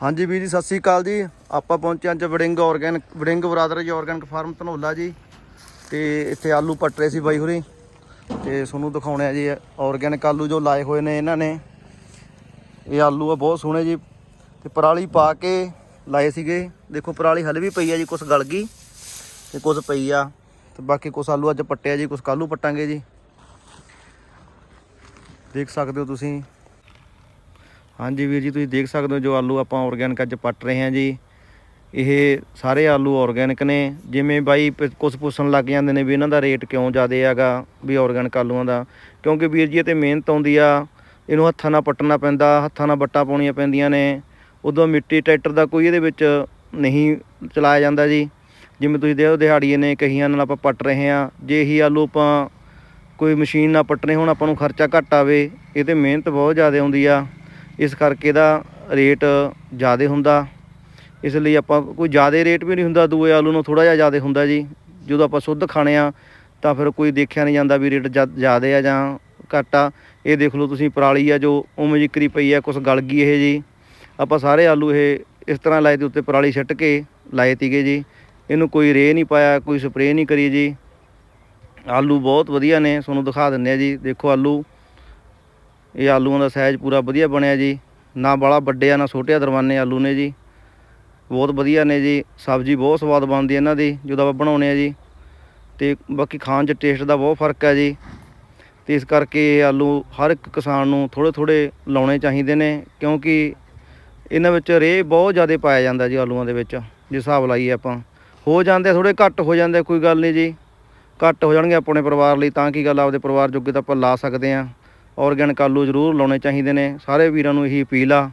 ਹਾਂਜੀ ਵੀਰ ਜੀ, ਸਤਿ ਸ੍ਰੀ ਅਕਾਲ ਜੀ। ਆਪਾਂ ਪਹੁੰਚੇ ਅੱਜ ਵੜਿੰਗ ਆਰਗੈਨਿਕ ਵੜਿੰਗ ਬਰਾਦਰ ਜੀ ਆਰਗੈਨਿਕ ਫਾਰਮ ਧਨੋਲਾ ਜੀ। ਤੇ ਇੱਥੇ ਆਲੂ ਪੱਟ ਰਹੇ ਸੀ ਬਾਈ ਹੋਰੀ। ਤੇ ਤੁਹਾਨੂੰ ਦਿਖਾਉਣੇ ਆ ਜੀ ਆਰਗੈਨਿਕ ਆਲੂ ਜੋ ਲਾਏ ਹੋਏ ਨੇ ਇਹਨਾਂ ਨੇ। ਇਹ ਆਲੂ ਆ, ਬਹੁਤ ਸੋਹਣੇ ਜੀ। ਤੇ ਪਰਾਲੀ ਪਾ ਕੇ ਲਾਏ ਸੀਗੇ। ਦੇਖੋ, ਪਰਾਲੀ ਹਲੇ ਵੀ ਪਈ ਆ ਜੀ, ਕੁਛ ਗਲ ਗਈ ਤੇ ਕੁਛ ਪਈ ਆ। ਤੇ ਬਾਕੀ ਕੁਛ ਆਲੂ ਅੱਜ ਪੱਟਿਆ ਜੀ, ਕੁਛ ਕੱਲੂ ਪੱਟਾਂਗੇ ਜੀ। ਦੇਖ ਸਕਦੇ ਹੋ ਤੁਸੀਂ। ਹਾਂਜੀ ਵੀਰ ਜੀ, ਤੁਸੀਂ ਦੇਖ ਸਕਦੇ ਹੋ ਜੋ ਆਲੂ ਆਪਾਂ ਆਰਗੈਨਿਕ ਅੱਜ ਪੱਟ ਰਹੇ ਹਾਂ ਜੀ। ਇਹ ਸਾਰੇ ਆਲੂ ਆਰਗੈਨਿਕ ਨੇ। ਜਿਵੇਂ ਬਾਈ ਪ- ਕੁਛ ਪੁੱਛਣ ਲੱਗ ਜਾਂਦੇ ਨੇ ਵੀ ਇਹਨਾਂ ਦਾ ਰੇਟ ਕਿਉਂ ਜ਼ਿਆਦਾ ਹੈਗਾ ਵੀ ਆਰਗੈਨਿਕ ਆਲੂਆਂ ਦਾ। ਕਿਉਂਕਿ ਵੀਰ ਜੀ ਇਹ ਤੇ ਮਿਹਨਤ ਆਉਂਦੀ ਆ, ਇਹਨੂੰ ਹੱਥਾਂ ਨਾਲ ਪੱਟਣਾ ਪੈਂਦਾ, ਹੱਥਾਂ ਨਾਲ ਬੱਟਾਂ ਪਾਉਣੀਆਂ ਪੈਂਦੀਆਂ ਨੇ। ਉਦੋਂ ਮਿੱਟੀ ਟਰੈਕਟਰ ਦਾ ਕੋਈ ਇਹਦੇ ਵਿੱਚ ਨਹੀਂ ਚਲਾਇਆ ਜਾਂਦਾ ਜੀ। ਜਿਵੇਂ ਤੁਸੀਂ ਦੇਖੋ ਦਿਹਾੜੀਏ ਨੇ, ਕਹੀਆਂ ਨਾਲ ਆਪਾਂ ਪੱਟ ਰਹੇ ਹਾਂ। ਜੇ ਇਹੀ ਆਲੂ ਆਪਾਂ ਕੋਈ ਮਸ਼ੀਨ ਨਾਲ ਪੱਟਣੇ ਹੁਣ ਆਪਾਂ ਨੂੰ ਖਰਚਾ ਘੱਟ ਆਵੇ, ਇਹ ਤੇ ਮਿਹਨਤ ਬਹੁਤ ਜ਼ਿਆਦਾ ਆਉਂਦੀ ਆ। ਇਸ ਕਰਕੇ ਇਹਦਾ ਰੇਟ ਜ਼ਿਆਦਾ ਹੁੰਦਾ। ਇਸ ਲਈ ਆਪਾਂ ਕੋਈ ਜ਼ਿਆਦਾ ਰੇਟ ਵੀ ਨਹੀਂ ਹੁੰਦਾ, ਦੂਏ ਆਲੂ ਨੂੰ ਥੋੜਾ ਜਿਹਾ ਜ਼ਿਆਦਾ ਹੁੰਦਾ ਜੀ। ਜਦੋਂ ਆਪਾਂ ਸੁੱਧ ਖਾਣੇ ਆ, ਤਾਂ ਫਿਰ ਕੋਈ ਦੇਖਿਆ ਨਹੀਂ ਜਾਂਦਾ ਵੀ ਰੇਟ ਜ਼ਿਆਦਾ ਆ ਜਾਂ ਘੱਟ ਆ। ਇਹ ਦੇਖ ਲਓ ਤੁਸੀਂ ਪਰਾਲੀ ਆ ਜੋ ਉਵੇਂ ਜਿਕਰੀ ਪਈ ਆ, ਕੁਛ ਗਲ ਗਈ ਇਹ ਜੀ। ਆਪਾਂ ਸਾਰੇ ਆਲੂ ਇਹ ਇਸ ਤਰ੍ਹਾਂ ਲਾਏ ਦੇ ਉੱਤੇ ਪਰਾਲੀ ਛੱਟ ਕੇ ਲਾਏ ਤੀਗੇ ਜੀ। ਇਹਨੂੰ ਕੋਈ ਰੇ ਨਹੀਂ ਪਾਇਆ, ਕੋਈ ਸਪਰੇਅ ਨਹੀਂ ਕਰੀ ਜੀ। ਆਲੂ ਬਹੁਤ ਵਧੀਆ ਨੇ, ਤੁਹਾਨੂੰ ਦਿਖਾ ਦਿੰਨੇ ਆ ਜੀ। ਦੇਖੋ ਆਲੂ ਇਹ ਆਲੂਆਂ ਦਾ ਸਾਈਜ਼ ਪੂਰਾ ਵਧੀਆ ਬਣਿਆ ਜੀ। ਨਾ ਬਾਲਾ ਵੱਡੇ ਆ, ਨਾ ਛੋਟੇ ਆ, ਦਰਵਾਨੇ ਆਲੂ ਨੇ ਜੀ। ਬਹੁਤ ਵਧੀਆ ਨੇ ਜੀ। ਸਬਜ਼ੀ ਬਹੁਤ ਸਵਾਦ ਬਣਦੀ ਇਹਨਾਂ ਦੀ, ਜਦੋਂ ਆਪਾਂ ਬਣਾਉਨੇ ਆ ਜੀ। ਤੇ ਬਾਕੀ ਖਾਣ 'ਚ ਟੇਸਟ ਦਾ ਬਹੁਤ ਫ਼ਰਕ ਹੈ ਜੀ। ਤੇ ਇਸ ਕਰਕੇ ਇਹ ਆਲੂ ਹਰ ਇੱਕ ਕਿਸਾਨ ਨੂੰ ਥੋੜੇ ਥੋੜੇ ਲਾਉਣੇ ਚਾਹੀਦੇ ਨੇ, ਕਿਉਂਕਿ ਇਹਨਾਂ ਵਿੱਚ ਰੇਹ ਬਹੁਤ ਜ਼ਿਆਦਾ ਪਾਇਆ ਜਾਂਦਾ ਜੀ ਆਲੂਆਂ ਦੇ ਵਿੱਚ, ਜੇ ਹਿਸਾਬ ਲਾਈਏ ਆਪਾਂ। ਹੋ ਜਾਂਦੇ ਥੋੜੇ ਘੱਟ ਹੋ ਜਾਂਦੇ ਕੋਈ ਗੱਲ ਨਹੀਂ ਜੀ। ਘੱਟ ਹੋ ਜਾਣਗੇ ਆਪਣੇ ਪਰਿਵਾਰ ਲਈ, ਤਾਂ ਕੀ ਗੱਲ ਆਪਦੇ ਪਰਿਵਾਰ ਜੋਗੇ ਤਾਂ ਆਪਾਂ ਲਾ ਸਕਦੇ ਹਾਂ। ਆਰਗੈਨਿਕ ਆਲੂ ਜ਼ਰੂਰ ਲਾਉਣੇ ਚਾਹੀਦੇ ਨੇ। ਸਾਰੇ ਵੀਰਾਂ ਨੂੰ ਇਹੀ ਅਪੀਲ ਆ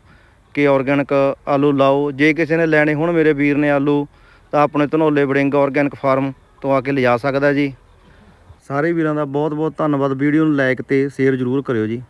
ਕਿ ਆਰਗੈਨਿਕ ਆਲੂ ਲਾਓ। ਜੇ ਕਿਸੇ ਨੇ ਲੈਣੇ ਹੋਣ ਮੇਰੇ ਵੀਰ ਨੇ ਆਲੂ, ਤਾਂ ਆਪਣੇ ਧਨੋਲੇ ਵੜਿੰਗ ਆਰਗੈਨਿਕ ਫਾਰਮ ਤੋਂ ਆ ਕੇ ਲਿਜਾ ਸਕਦਾ ਜੀ। ਸਾਰੇ ਵੀਰਾਂ ਦਾ ਬਹੁਤ ਬਹੁਤ ਧੰਨਵਾਦ। ਵੀਡੀਓ ਨੂੰ ਲਾਈਕ ਤੇ ਸ਼ੇਅਰ ਜ਼ਰੂਰ ਕਰਿਓ ਜੀ।